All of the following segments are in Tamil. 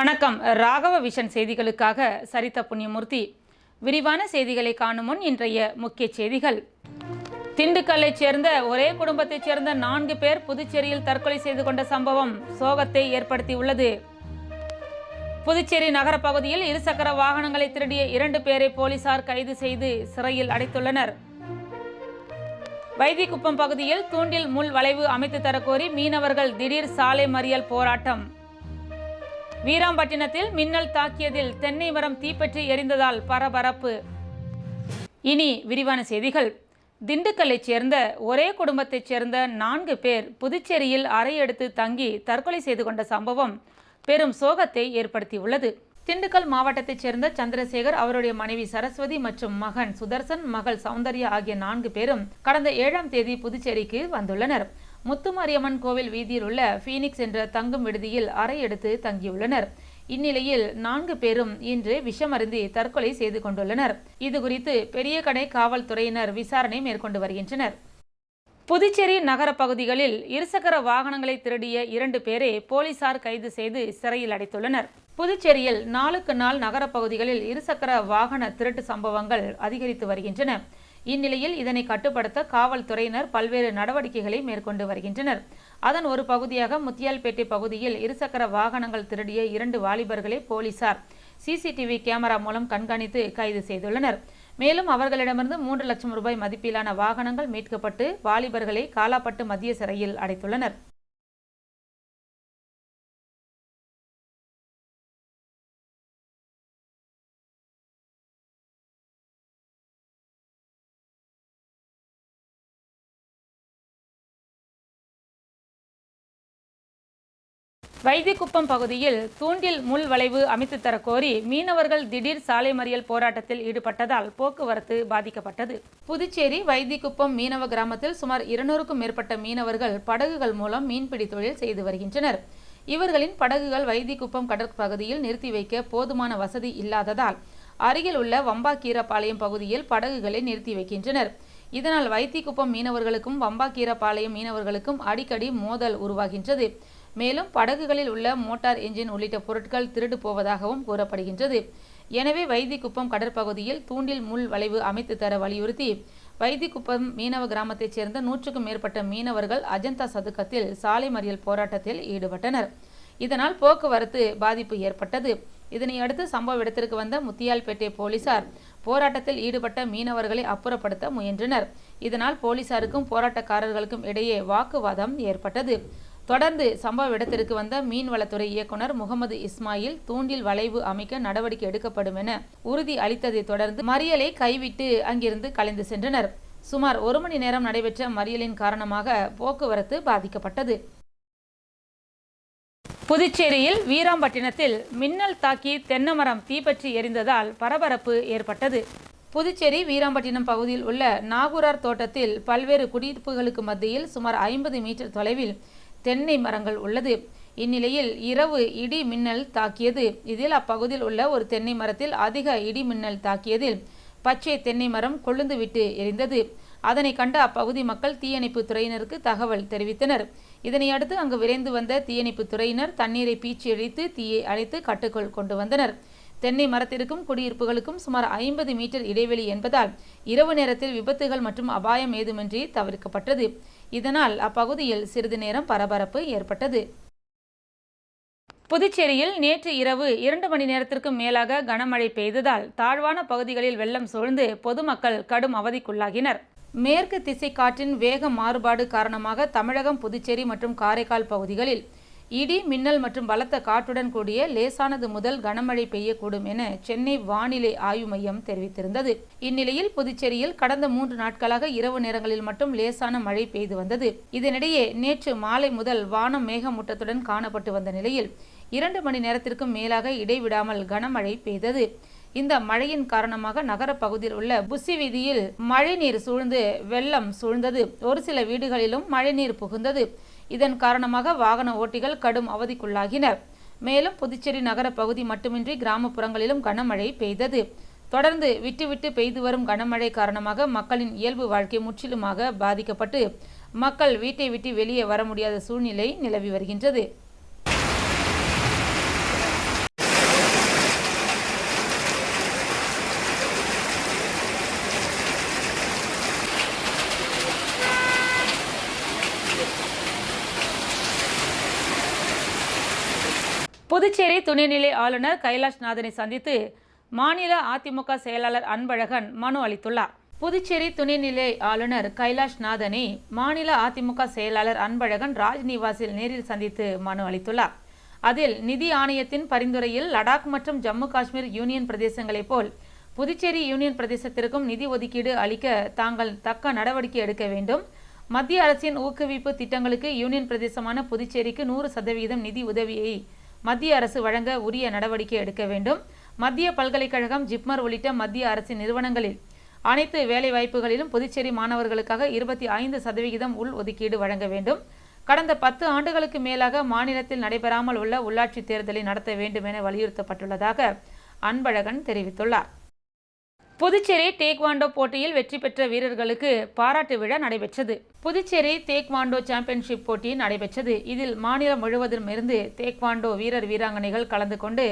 வணக்கம். ராகவ விஷன் செய்திகளுக்காக சரித்த புண்ணியமூர்த்தி. விரிவான செய்திகளை காணும் முன் இன்றைய முக்கிய செய்திகள். திண்டுக்கல்லைச் சேர்ந்த ஒரே குடும்பத்தைச் சேர்ந்த நான்கு பேர் புதுச்சேரியில் தற்கொலை செய்து கொண்ட சம்பவம் சோகத்தை ஏற்படுத்தியுள்ளது. புதுச்சேரி நகர பகுதியில் இருசக்கர வாகனங்களை திருடிய இரண்டு பேரை போலீசார் கைது செய்து சிறையில் அடைத்துள்ளனர். வைத்திக்குப்பம் பகுதியில் தூண்டில் முள் வளைவு அமைத்து தரக்கோரி மீனவர்கள் திடீர் சாலை மறியல் போராட்டம். வீராம்பட்டினத்தில் மின்னல் தாக்கியதில் தென்னை மரம் தீப்பற்றி எரிந்ததால் பரபரப்பு. இனி விரிவான செய்திகள். திண்டுக்கல்லைச் சேர்ந்த ஒரே குடும்பத்தைச் சேர்ந்த நான்கு பேர் புதுச்சேரியில் அறையெடுத்து தங்கி தற்கொலை செய்து கொண்ட சம்பவம் பெரும் சோகத்தை ஏற்படுத்தியுள்ளது. திண்டுக்கல் மாவட்டத்தைச் சேர்ந்த சந்திரசேகர் அவருடைய மனைவி சரஸ்வதி மற்றும் மகன் சுதர்சன் மகள் சௌந்தர்யா ஆகிய நான்கு பேரும் கடந்த ஏழாம் தேதி புதுச்சேரிக்கு வந்துள்ளனர். முத்துமாரியம்மன் கோவில் வீதியில் உள்ள ஃபீனிக்ஸ் என்ற தங்கும் விடுதியில் அறை எடுத்து தங்கியுள்ளனர். இந்நிலையில் நான்கு பேரும் இன்று விஷமருந்தி தற்கொலை செய்து கொண்டுள்ளனர். இதுகுறித்து பெரிய கடை காவல்துறையினர் விசாரணை மேற்கொண்டு வருகின்றனர். புதுச்சேரி நகர பகுதிகளில் இருசக்கர வாகனங்களை திருடிய இரண்டு பேரை போலீசார் கைது செய்து சிறையில் அடைத்துள்ளனர். புதுச்சேரியில் நாளுக்கு நாள் நகர பகுதிகளில் இருசக்கர வாகன திருட்டு சம்பவங்கள் அதிகரித்து வருகின்றன. இந்நிலையில் இதனை கட்டுப்படுத்த காவல்துறையினர் பல்வேறு நடவடிக்கைகளை மேற்கொண்டு வருகின்றனர். அதன் ஒரு பகுதியாக முத்தியால்பேட்டை பகுதியில் இருசக்கர வாகனங்கள் திருடிய இரண்டு வாலிபர்களை போலீசார் சிசிடிவி கேமரா மூலம் கண்காணித்து கைது செய்துள்ளனர். மேலும் அவர்களிடமிருந்து மூன்று லட்சம் ரூபாய் மதிப்பிலான வாகனங்கள் மீட்கப்பட்டு வாலிபர்களை காலாப்பட்டு மத்திய சிறையில் அடைத்துள்ளனர். வைத்திக்குப்பம் பகுதியில் தூண்டில் முள் வளைவு அமைத்து தரக்கோரி மீனவர்கள் திடீர் சாலை மறியல் போராட்டத்தில் ஈடுபட்டதால் போக்குவரத்து பாதிக்கப்பட்டது. புதுச்சேரி வைத்திக்குப்பம் மீனவ கிராமத்தில் சுமார் இருநூறுக்கும் மேற்பட்ட மீனவர்கள் படகுகள் மூலம் மீன்பிடி தொழில் செய்து வருகின்றனர். இவர்களின் படகுகள் வைத்திக்குப்பம் கடற்பகுதியில் நிறுத்தி வைக்க போதுமான வசதி இல்லாததால் அருகில் உள்ள வம்பாக்கீரப்பாளையம் பகுதியில் படகுகளை நிறுத்தி வைக்கின்றனர். இதனால் வைத்திக்குப்பம் மீனவர்களுக்கும் வம்பாக்கீரப்பாளையம் மீனவர்களுக்கும் அடிக்கடி மோதல் உருவாகின்றது. மேலும் படகுகளில் உள்ள மோட்டார் என்ஜின் உள்ளிட்ட பொருட்கள் திருடு போவதாகவும் கூறப்படுகின்றது. எனவே வைத்திக்குப்பம் கடற்பகுதியில் தூண்டில் முள் வளைவு அமைத்து தர வலியுறுத்தி வைத்திக்குப்பம் மீனவ கிராமத்தைச் சேர்ந்த நூற்றுக்கும் மேற்பட்ட மீனவர்கள் அஜந்தா சதுக்கத்தில் சாலை மறியல் போராட்டத்தில் ஈடுபட்டனர். இதனால் போக்குவரத்து பாதிப்பு ஏற்பட்டது. இதனையடுத்து சம்பவ இடத்திற்கு வந்த முத்தியால்பேட்டை போலீசார் போராட்டத்தில் ஈடுபட்ட மீனவர்களை அப்புறப்படுத்த முயன்றனர். இதனால் போலீசாருக்கும் போராட்டக்காரர்களுக்கும் இடையே வாக்குவாதம் ஏற்பட்டது. தொடர்ந்து சம்பவ இடத்திற்கு வந்த மீன்வளத்துறை இயக்குனர் முகமது இஸ்மாயில் தூண்டில் வளைவு அமைக்க நடவடிக்கை எடுக்கப்படும் என உறுதி அளித்ததை தொடர்ந்து மறியலை கைவிட்டு அங்கிருந்து கலைந்து சென்றனர். சுமார் ஒரு மணி நேரம் நடைபெற்ற மறியலின் காரணமாக போக்குவரத்து பாதிக்கப்பட்டது. புதுச்சேரியில் வீராம்பட்டினத்தில் மின்னல் தாக்கி தென்னமரம் தீப்பற்றி எரிந்ததால் பரபரப்பு ஏற்பட்டது. புதுச்சேரி வீராம்பட்டினம் பகுதியில் உள்ள நாகூரார் தோட்டத்தில் பல்வேறு குடியிருப்புகளுக்கு மத்தியில் சுமார் ஐம்பது மீட்டர் தொலைவில் தென்னை மரங்கள் உள்ளது. இந்நிலையில் இரவு இடி மின்னல் தாக்கியது. இதில் அப்பகுதியில் உள்ள ஒரு தென்னை மரத்தில் அதிக இடி மின்னல் தாக்கியதில் பச்சை தென்னை மரம் கொழுந்துவிட்டு எரிந்தது. அதனை கண்ட அப்பகுதி மக்கள் தீயணைப்பு துறையினருக்கு தகவல் தெரிவித்தனர். இதனையடுத்து அங்கு விரைந்து வந்த தீயணைப்பு துறையினர் தண்ணீரை பீச்சி அழித்து தீயை அழைத்து கட்டுக்குள் கொண்டு வந்தனர். தென்னை மரத்திற்கும் குடியிருப்புகளுக்கும் சுமார் ஐம்பது மீட்டர் இடைவெளி என்பதால் இரவு நேரத்தில் விபத்துகள் மற்றும் அபாயம் ஏதுமின்றி தவிர்க்கப்பட்டது. இதனால் அப்பகுதியில் சிறிது நேரம் பரபரப்பு ஏற்பட்டது. புதுச்சேரியில் நேற்று இரவு இரண்டு மணி நேரத்திற்கும் மேலாக கனமழை பெய்ததால் தாழ்வான பகுதிகளில் வெள்ளம் சூழ்ந்து பொதுமக்கள் கடும் அவதிக்குள்ளாகினர். மேற்கு திசை காற்றின் வேக மாறுபாடு காரணமாக தமிழகம் புதுச்சேரி மற்றும் காரைக்கால் பகுதிகளில் இடி மின்னல் மற்றும் பலத்த காற்றுடன் கூடிய லேசானது முதல் கனமழை பெய்யக்கூடும் என சென்னை வானிலை ஆய்வு மையம் தெரிவித்திருந்தது. இந்நிலையில் புதுச்சேரியில் கடந்த மூன்று நாட்களாக இரவு நேரங்களில் மட்டும் லேசான மழை பெய்து வந்தது. இதனிடையே நேற்று மாலை முதல் வானம் மேகமூட்டத்துடன் காணப்பட்டு வந்த நிலையில் இரண்டு மணி நேரத்திற்கும் மேலாக இடைவிடாமல் கனமழை பெய்தது. இந்த மழையின் காரணமாக நகர பகுதியில் உள்ள புசி வீதியில் மழைநீர் சூழ்ந்து வெள்ளம் சூழ்ந்தது. ஒரு சில வீடுகளிலும் மழைநீர் புகுந்தது. இதன் காரணமாக வாகன ஓட்டிகள் கடும் அவதிக்குள்ளாகினர். மேலும் புதுச்சேரி நகர பகுதி மட்டுமின்றி கிராமப்புறங்களிலும் கனமழை பெய்தது. தொடர்ந்து விட்டுவிட்டு பெய்து வரும் கனமழை காரணமாக மக்களின் இயல்பு வாழ்க்கை முற்றிலுமாக பாதிக்கப்பட்டு மக்கள் வீட்டை விட்டு வெளியே வர முடியாத சூழ்நிலை நிலவி வருகின்றது. புதுச்சேரி துணைநிலை ஆளுநர் கைலாஷ்நாதனை சந்தித்து மாநில அதிமுக செயலாளர் அன்பழகன் மனு அளித்துள்ளார். புதுச்சேரி துணைநிலை ஆளுநர் கைலாஷ்நாதனை மாநில அதிமுக செயலாளர் அன்பழகன் ராஜ்நிவாசில் நேரில் சந்தித்து மனு அளித்துள்ளார். அதில் நிதி ஆணையத்தின் பரிந்துரையில் லடாக் மற்றும் ஜம்மு காஷ்மீர் யூனியன் பிரதேசங்களைப் போல் புதுச்சேரி யூனியன் பிரதேசத்திற்கும் நிதி ஒதுக்கீடு அளிக்க தாங்கள் தக்க நடவடிக்கை எடுக்க வேண்டும். மத்திய அரசின் ஊக்குவிப்பு திட்டங்களுக்கு யூனியன் பிரதேசமான புதுச்சேரிக்கு நூறு சதவீதம் நிதி உதவியை மத்திய அரசு வழங்க உரிய நடவடிக்கை எடுக்க வேண்டும். மத்திய பல்கலைக்கழகம் ஜிப்மர் உள்ளிட்ட மத்திய அரசின் நிறுவனங்களில் அனைத்து வேலைவாய்ப்புகளிலும் புதுச்சேரி மாணவர்களுக்காக இருபத்தி ஐந்து சதவிகிதம் உள் ஒதுக்கீடு வழங்க வேண்டும். கடந்த பத்து ஆண்டுகளுக்கு மேலாக மாநிலத்தில் நடைபெறாமல் உள்ள உள்ளாட்சி தேர்தலை நடத்த வேண்டும் என வலியுறுத்தப்பட்டுள்ளதாக அன்பழகன் தெரிவித்துள்ளார். புதுச்சேரி டேக்வாண்டோ போட்டியில் வெற்றி பெற்ற வீரர்களுக்கு பாராட்டு விழா நடைபெற்றது. புதுச்சேரி தேக்வாண்டோ சாம்பியன்ஷிப் போட்டி நடைபெற்றது. இதில் மாநிலம் முழுவதும் இருந்து தேக்வாண்டோ வீரர் வீராங்கனைகள் கலந்து கொண்டு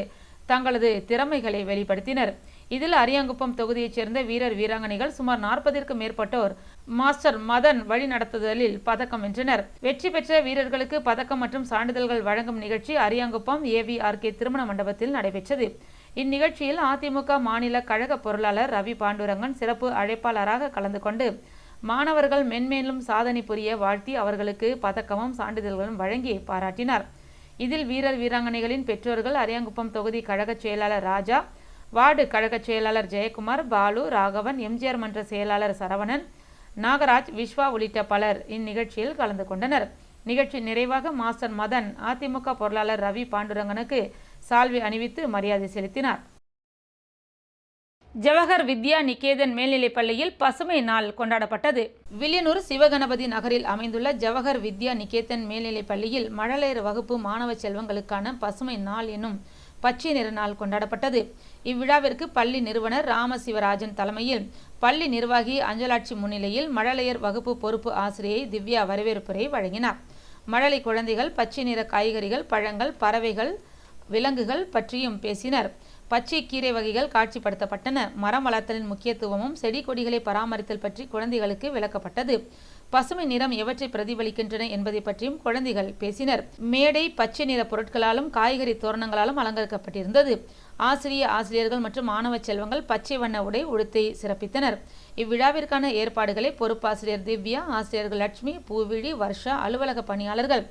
தங்களது திறமைகளை வெளிப்படுத்தினர். இதில் அரியாங்குப்பம் தொகுதியைச் சேர்ந்த வீரர் வீராங்கனைகள் சுமார் நாற்பதிற்கும் மேற்பட்டோர் மாஸ்டர் மதன் வழிநடத்துதலில் பதக்கம் வென்றனர். வெற்றி பெற்ற வீரர்களுக்கு பதக்கம் மற்றும் சான்றிதழ்கள் வழங்கும் நிகழ்ச்சி அரியாங்குப்பம் ஏவிஆர்கே திருமண மண்டபத்தில் நடைபெற்றது. இந்நிகழ்ச்சியில் அதிமுக மாநில கழக பொருளாளர் ரவி பாண்டுரங்கன் சிறப்பு அழைப்பாளராக கலந்து கொண்டு மாணவர்கள் மென்மேலும் சாதனை புரிய வாழ்த்தி அவர்களுக்கு பதக்கமும் சான்றிதழ்களும் வழங்கி பாராட்டினார். இதில் வீரர் வீராங்கனைகளின் பெற்றோர்கள் அரியாங்குப்பம் தொகுதி கழக செயலாளர் ராஜா வார்டு கழக செயலாளர் ஜெயக்குமார் பாலு ராகவன் எம்ஜிஆர் மன்ற செயலாளர் சரவணன் நாகராஜ் விஸ்வா உள்ளிட்ட பலர் இந்நிகழ்ச்சியில் கலந்து கொண்டனர். நிகழ்ச்சி நிறைவாக மாஸ்டர் மதன் அதிமுக பொருளாளர் ரவி பாண்டுரங்கனுக்கு சால்வை அணிவித்து மரியாதை செலுத்தினார். ஜவஹர் வித்யா நிகேதன் மேல்நிலைப் பள்ளியில் பசுமை நாள் கொண்டாடப்பட்டது. வில்லியனூர் சிவகணபதி நகரில் அமைந்துள்ள ஜவஹர் வித்யா நிகேதன் மேல்நிலைப் பள்ளியில் மழலையர் வகுப்பு மாணவ செல்வங்களுக்கான பசுமை நாள் என்னும் பச்சை நிற நாள் கொண்டாடப்பட்டது. இவ்விழாவிற்கு பள்ளி நிறுவனர் ராமசிவராஜன் தலைமையில் பள்ளி நிர்வாகி அஞ்சலாட்சி முன்னிலையில் மழலையர் வகுப்பு பொறுப்பு ஆசிரியை திவ்யா வரவேற்புரை வழங்கினார். மழலை குழந்தைகள் பச்சை நிற காய்கறிகள் பழங்கள் பறவைகள் விலங்குகள் பற்றியும் பேசினர். பச்சை கீரை வகைகள் காட்சிப்படுத்தப்பட்டன. மரம் வளர்த்தலின் முக்கியத்துவமும் செடி கொடிகளை பராமரித்தல் பற்றி குழந்தைகளுக்கு விளக்கப்பட்டது. பசுமை நிறம் எவற்றை பிரதிபலிக்கின்றன என்பதை பற்றியும் குழந்தைகள் பேசினர். மேடை பச்சை நிற பொருட்களாலும் காய்கறி தோரணங்களாலும் அலங்கரிக்கப்பட்டிருந்தது. ஆசிரிய ஆசிரியர்கள் மற்றும் மாணவ செல்வங்கள் பச்சை வண்ண உடை உடுத்தை சிறப்பித்தனர். இவ்விழாவிற்கான ஏற்பாடுகளை பொறுப்பாசிரியர் திவ்யா ஆசிரியர்கள் லட்சுமி பூவிழி வர்ஷா அலுவலக பணியாளர்கள்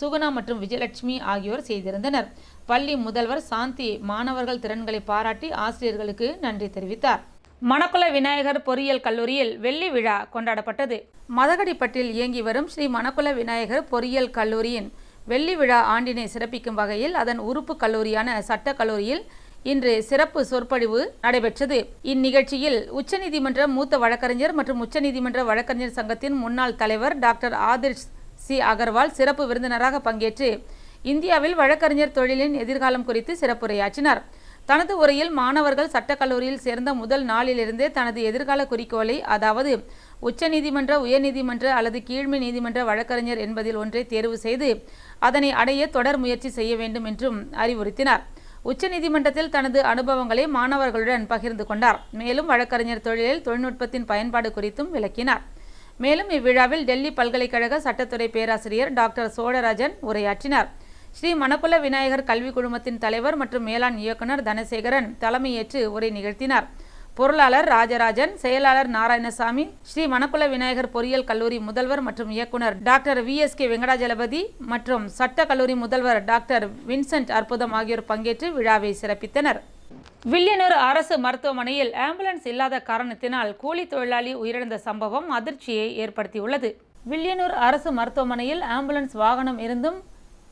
சுகுணா மற்றும் விஜயலட்சுமி ஆகியோர் செய்திருந்தனர். பள்ளி முதல்வர் சாந்தி மாணவர்கள் திறன்களை பாராட்டி ஆசிரியர்களுக்கு நன்றி தெரிவித்தார். மணக்குள விநாயகர் பொறியியல் கல்லூரியில் வெள்ளி விழா கொண்டாடப்பட்டது. மதகடிப்பட்டில் இயங்கி வரும் ஸ்ரீ மணக்குள விநாயகர் பொறியியல் கல்லூரியின் வெள்ளி விழா ஆண்டினை சிறப்பிக்கும் வகையில் அதன் உறுப்பு கல்லூரியான சட்டக் கல்லூரியில் இன்று சிறப்பு சொற்பொழிவு நடைபெற்றது. இந்நிகழ்ச்சியில் உச்சநீதிமன்ற மூத்த வழக்கறிஞர் மற்றும் உச்சநீதிமன்ற வழக்கறிஞர் சங்கத்தின் முன்னாள் தலைவர் டாக்டர் ஆதிர்ஷ் சி அகர்வால் சிறப்பு விருந்தினராக பங்கேற்று இந்தியாவில் வழக்கறிஞர் தொழிலின் எதிர்காலம் குறித்து சிறப்புரையாற்றினார். தனது உரையில் மாணவர்கள் சட்டக்கல்லூரியில் சேர்ந்த முதல் நாளிலிருந்தே தனது எதிர்கால குறிக்கோளை அதாவது உச்சநீதிமன்ற உயர்நீதிமன்ற அல்லது கீழ்மை நீதிமன்ற வழக்கறிஞர் என்பதில் ஒன்றை தேர்வு செய்து அதனை அடைய தொடர் முயற்சி செய்ய வேண்டும் என்றும் அறிவுறுத்தினார். உச்சநீதிமன்றத்தில் தனது அனுபவங்களை மாணவர்களுடன் பகிர்ந்து கொண்டார். மேலும் வழக்கறிஞர் தொழிலில் தொழில்நுட்பத்தின் பயன்பாடு குறித்தும் விளக்கினார். மேலும் இவ்விழாவில் டெல்லி பல்கலைக்கழக சட்டத்துறை பேராசிரியர் டாக்டர் சோழராஜன் உரையாற்றினார். ஸ்ரீ மணக்குல விநாயகர் கல்வி குழுமத்தின் தலைவர் மற்றும் மேலாண் இயக்குனர் தனசேகரன் தலைமையேற்று உரை நிகழ்த்தினார். பொருளாளர் ராஜராஜன் செயலாளர் நாராயணசாமி ஸ்ரீ மணக்குல விநாயகர் பொறியியல் கல்லூரி முதல்வர் மற்றும் இயக்குனர் doctor V S K Venkatajalapathy மற்றும் சட்ட கல்லூரி முதல்வர் டாக்டர் வின்சென்ட் அற்புதம் ஆகியோர் பங்கேற்று விழாவை சிறப்பித்தனர். வில்லியனூர் அரசு மருத்துவமனையில் ஆம்புலன்ஸ் இல்லாத காரணத்தினால் கூலி தொழிலாளி உயிரிழந்த சம்பவம் அதிர்ச்சியை ஏற்படுத்தியுள்ளது. வில்லியனூர் அரசு மருத்துவமனையில் ஆம்புலன்ஸ் வாகனம் இருந்தும்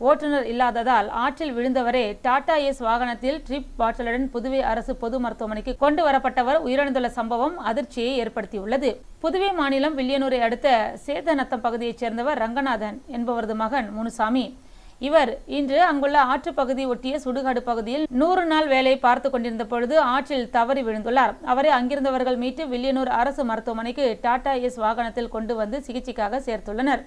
ஓட்டுநர் இல்லாததால் ஆற்றில் விழுந்தவரே டாடா எஸ் வாகனத்தில் ட்ரிப் பாட்டிலுடன் புதுவை அரசு பொது மருத்துவமனைக்கு கொண்டு வரப்பட்டவர் உயிரிழந்துள்ள சம்பவம் அதிர்ச்சியை ஏற்படுத்தியுள்ளது. புதுவை மாநிலம் வில்லியனூரை அடுத்த சேதநத்தம் பகுதியைச் சேர்ந்தவர் ரங்கநாதன் என்பவரது மகன் முனுசாமி. இவர் இன்று அங்குள்ள ஆற்றுப்பகுதி ஒட்டிய சுடுகாடு பகுதியில் நூறு நாள் வேலை பார்த்து கொண்டிருந்த பொழுது ஆற்றில் தவறி விழுந்துள்ளார். அவரை அங்கிருந்தவர்கள் மீட்டு வில்லியனூர் அரசு மருத்துவமனைக்கு டாடா எஸ் வாகனத்தில் கொண்டு வந்து சிகிச்சைக்காக சேர்த்துள்ளனர்.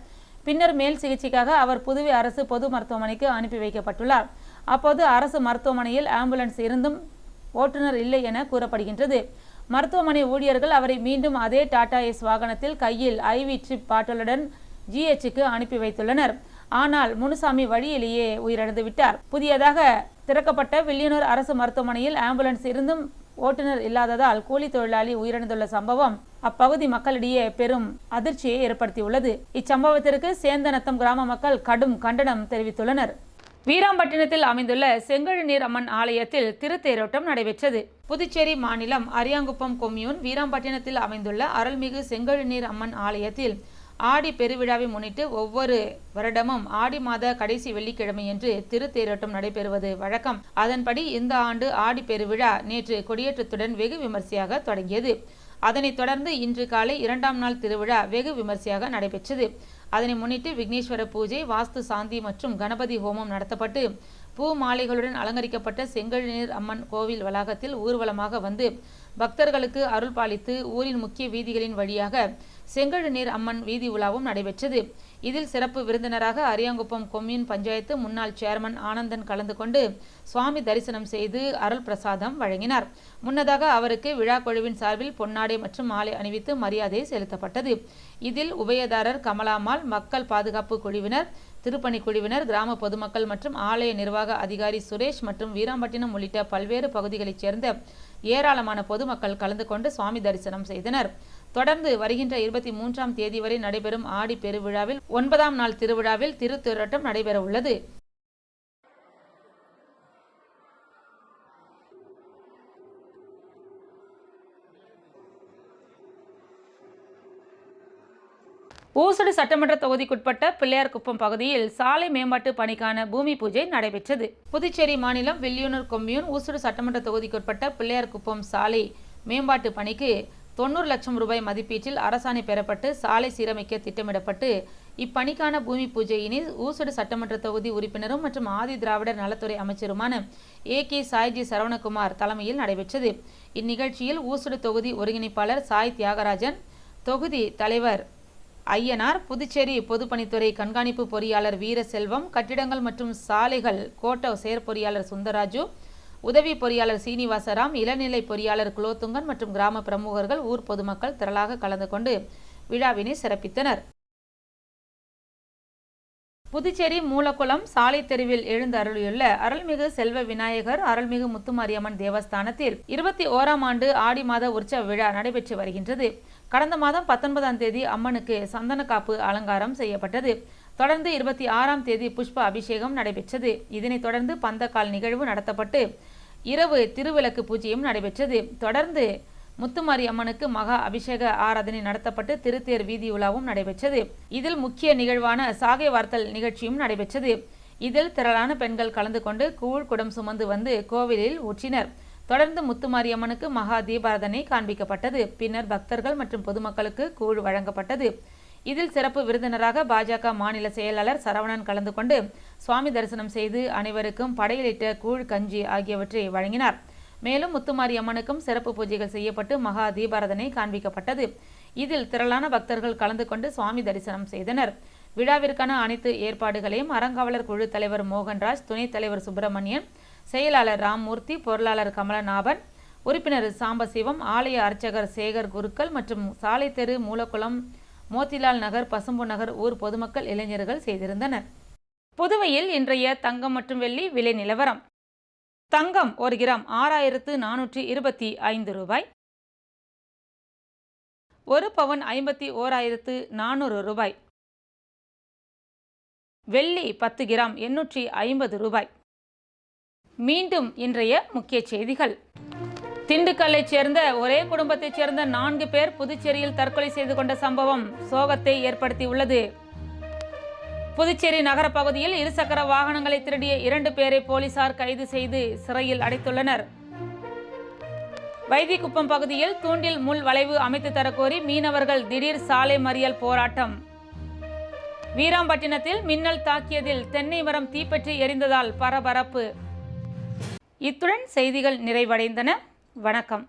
பின்னர் மேல் சிகிச்சைக்காக அவர் புதுவை அரசு பொது மருத்துவமனைக்கு அனுப்பி வைக்கப்பட்டுள்ளார். அப்போது அரசு மருத்துவமனையில் ஆம்புலன்ஸ் இருந்தும் ஓட்டுநர் இல்லை என கூறப்படுகின்றது. மருத்துவமனை ஊழியர்கள் அவரை மீண்டும் அதே டாடா எஸ் வாகனத்தில் கையில் ஐவி ட்ரிப் பாட்டலுடன் ஜிஹெச்சுக்கு அனுப்பி வைத்துள்ளனர். ஆனால் முனுசாமி வழியிலேயே உயிரிழந்து விட்டார் புதியதாக திறக்கப்பட்ட வில்லியனூர் அரசு மருத்துவமனையில் ஆம்புலன்ஸ் இருந்தும் ஓட்டுநர் இல்லாததால் கூலி தொழிலாளி உயிரிழந்துள்ள சம்பவம் அப்பகுதி மக்களிடையே பெரும் அதிர்ச்சியை ஏற்படுத்தியுள்ளது. இச்சம்பவத்திற்கு சேந்தநத்தம் கிராம மக்கள் கடும் கண்டனம் தெரிவித்துள்ளனர். வீராம்பட்டினத்தில் அமைந்துள்ள செங்கழுநீர் அம்மன் ஆலயத்தில் திருத்தேரோட்டம் நடைபெற்றது. புதுச்சேரி மாநிலம் அரியாங்குப்பம் கொம்யூன் வீராம்பட்டினத்தில் அமைந்துள்ள அருள்மிகு செங்கழுநீர் அம்மன் ஆலயத்தில் ஆடி பெருவிழாவை முன்னிட்டு ஒவ்வொரு வருடமும் ஆடி மாத கடைசி வெள்ளிக்கிழமையன்று திருத்தேரோட்டம் நடைபெறுவது வழக்கம். அதன்படி இந்த ஆண்டு ஆடி பெருவிழா நேற்று கொடியேற்றத்துடன் வெகு விமர்சையாக தொடங்கியது. அதனைத் தொடர்ந்து இன்று காலை இரண்டாம் நாள் திருவிழா வெகு விமர்சையாக நடைபெற்றது. அதனை முன்னிட்டு விக்னேஸ்வர பூஜை வாஸ்து சாந்தி மற்றும் கணபதி ஹோமம் நடத்தப்பட்டு பூ மாலைகளுடன் அலங்கரிக்கப்பட்ட செங்கழுநீர் அம்மன் கோவில் வளாகத்தில் ஊர்வலமாக வந்து பக்தர்களுக்கு அருள் பாலித்து ஊரின் முக்கிய வீதிகளின் வழியாக செங்கழுநீர் அம்மன் வீதி உலாவும் நடைபெற்றது. இதில் சிறப்பு விருந்தினராக அரியாங்குப்பம் கொம்யூன் பஞ்சாயத்து முன்னாள் சேர்மன் ஆனந்தன் கலந்து கொண்டு சுவாமி தரிசனம் செய்து அருள் பிரசாதம் வழங்கினார். முன்னதாக அவருக்கு விழா குழுவின் சார்பில் பொன்னாடை மற்றும் மாலை அணிவித்து மரியாதை செலுத்தப்பட்டது. இதில் உபயதாரர் கமலாமால் மக்கள் பாதுகாப்பு குழுவினர் திருப்பணி குழுவினர் கிராம பொதுமக்கள் மற்றும் ஆலய நிர்வாக அதிகாரி சுரேஷ் மற்றும் வீராம்பட்டினம் உள்ளிட்ட பல்வேறு பகுதிகளைச் சேர்ந்த ஏராளமான பொதுமக்கள் கலந்து கொண்டு சுவாமி தரிசனம் செய்தனர். தொடர்ந்து வருகின்ற இருபத்தி மூன்றாம் தேதி வரை நடைபெறும் ஆடி பெருவிழாவில் ஒன்பதாம் நாள் திருவிழாவில் திருத்தேரோட்டம் நடைபெற உள்ளது. ஊசுடு சட்டமன்ற தொகுதிக்குட்பட்ட பிள்ளையார்குப்பம் பகுதியில் சாலை மேம்பாட்டு பணிக்கான பூமி பூஜை நடைபெற்றது. புதுச்சேரி மாநிலம் வில்லியனூர் கொம்யூன் ஊசுடு சட்டமன்ற தொகுதிக்குட்பட்ட பிள்ளையார்குப்பம் சாலை மேம்பாட்டு பணிக்கு தொண்ணூறு லட்சம் ரூபாய் மதிப்பீட்டில் அரசாணை பெறப்பட்டு சாலை சீரமைக்க திட்டமிடப்பட்டு இப்பணிக்கான பூமி பூஜையினை ஊசுடு சட்டமன்ற தொகுதி உறுப்பினரும் மற்றும் ஆதி திராவிடர் நலத்துறை அமைச்சருமான ஏ கே சாய்ஜி சரவணகுமார் தலைமையில் நடைபெற்றது. இந்நிகழ்ச்சியில் ஊசுடு தொகுதி ஒருங்கிணைப்பாளர் சாய் தியாகராஜன் தொகுதி தலைவர் ஐயனார் புதுச்சேரி பொதுப்பணித்துறை கண்காணிப்பு பொறியாளர் வீரசெல்வம் கட்டிடங்கள் மற்றும் சாலைகள் கோட்ட செயற்பொறியாளர் சுந்தராஜு உதவி பொறியாளர் சீனிவாசராம் இளநிலை பொறியாளர் குலோத்துங்கன் மற்றும் கிராம பிரமுகர்கள் ஊர் பொதுமக்கள் திரளாக கலந்து கொண்டு விழாவினை சிறப்பித்தனர். புதுச்சேரி மூலக்குளம் சாலை தெருவில் எழுந்து அருளியுள்ள அருள்மிகு செல்வ விநாயகர் அருள்மிகு முத்துமாரியம்மன் தேவஸ்தானத்தில் இருபத்தி ஓராம் ஆண்டு ஆடி மாத உற்சவ விழா நடைபெற்று வருகின்றது. கடந்த மாதம் பத்தொன்பதாம் தேதி அம்மனுக்கு சந்தன காப்பு அலங்காரம் செய்யப்பட்டது. தொடர்ந்து இருபத்தி ஆறாம் தேதி புஷ்ப அபிஷேகம் நடைபெற்றது. இதனைத் தொடர்ந்து பந்தக்கால் நிகழ்வு நடத்தப்பட்டு இரவு திருவிளக்கு பூஜையும் நடைபெற்றது. தொடர்ந்து முத்துமாரி அம்மனுக்கு மகா அபிஷேக ஆராதனை நடத்தப்பட்டு திருத்தேர் வீதி உலாவும் நடைபெற்றது. இதில் முக்கிய நிகழ்வான சாகை வார்த்தல் நிகழ்ச்சியும் நடைபெற்றது. இதில் திரளான பெண்கள் கலந்து கொண்டு கூழ் குடம் சுமந்து வந்து கோவிலில் ஊற்றினர். தொடர்ந்து முத்துமாரியம்மனுக்கு மகா தீபாராதனை காண்பிக்கப்பட்டது. பின்னர் பக்தர்கள் மற்றும் பொதுமக்களுக்கு கூழ் வழங்கப்பட்டது. இதில் சிறப்பு விருந்தினராக பாஜக மாநில செயலாளர் சரவணன் கலந்து கொண்டு சுவாமி தரிசனம் செய்து அனைவருக்கும் படையலிட்ட கூழ் கஞ்சி ஆகியவற்றை வழங்கினார். மேலும் முத்துமாரி அம்மனுக்கும் சிறப்பு பூஜைகள் செய்யப்பட்டு மகா தீபாரதனை காண்பிக்கப்பட்டது. இதில் திரளான பக்தர்கள் கலந்து கொண்டு சுவாமி தரிசனம் செய்தனர். விழாவிற்கான அனைத்து ஏற்பாடுகளையும் அறங்காவலர் குழு தலைவர் மோகன்ராஜ் துணைத் தலைவர் சுப்பிரமணியன் செயலாளர் ராம்மூர்த்தி பொருளாளர் கமலநாபன் உறுப்பினர் சாம்பசிவம் ஆலய அர்ச்சகர் சேகர் குருக்கள் மற்றும் சாலை தெரு மூலக்குளம் மோத்திலால் நகர் பசும்பு நகர் ஊர் பொதுமக்கள் இளைஞர்கள் செய்திருந்தனர். புதுவையில் இன்றைய தங்கம் மற்றும் வெள்ளி விலை நிலவரம். தங்கம் ஒரு கிராம் ஆறாயிரத்து நானூற்றி இருபத்தி ஐந்து ரூபாய். ஒரு பவன் ஐம்பத்தி ஓராயிரத்து நானூறு ரூபாய். வெள்ளி பத்து கிராம் எண்ணூற்றி ஐம்பது ரூபாய். மீண்டும் இன்றைய முக்கிய செய்திகள். திண்டுக்கல்லை சேர்ந்த ஒரே குடும்பத்தைச் சேர்ந்த நான்கு பேர் புதுச்சேரியில் தற்கொலை செய்து கொண்ட சம்பவம் சோகத்தை ஏற்படுத்தியுள்ளது. புதுச்சேரி நகர பகுதியில் இருசக்கர வாகனங்களை திருடிய இரண்டு பேரை போலீசார் கைது செய்து சிறையில் அடைத்துள்ளனர். வைத்திக்குப்பம் பகுதியில் தூண்டில் முள் வளைவு அமைத்து தரக்கோரி மீனவர்கள் திடீர் சாலை மறியல் போராட்டம். வீராம்பட்டினத்தில் மின்னல் தாக்கியதில் தென்னை மரம் தீப்பற்றி எரிந்ததால் பரபரப்பு. இத்துடன் செய்திகள் நிறைவடைந்தன. வணக்கம்.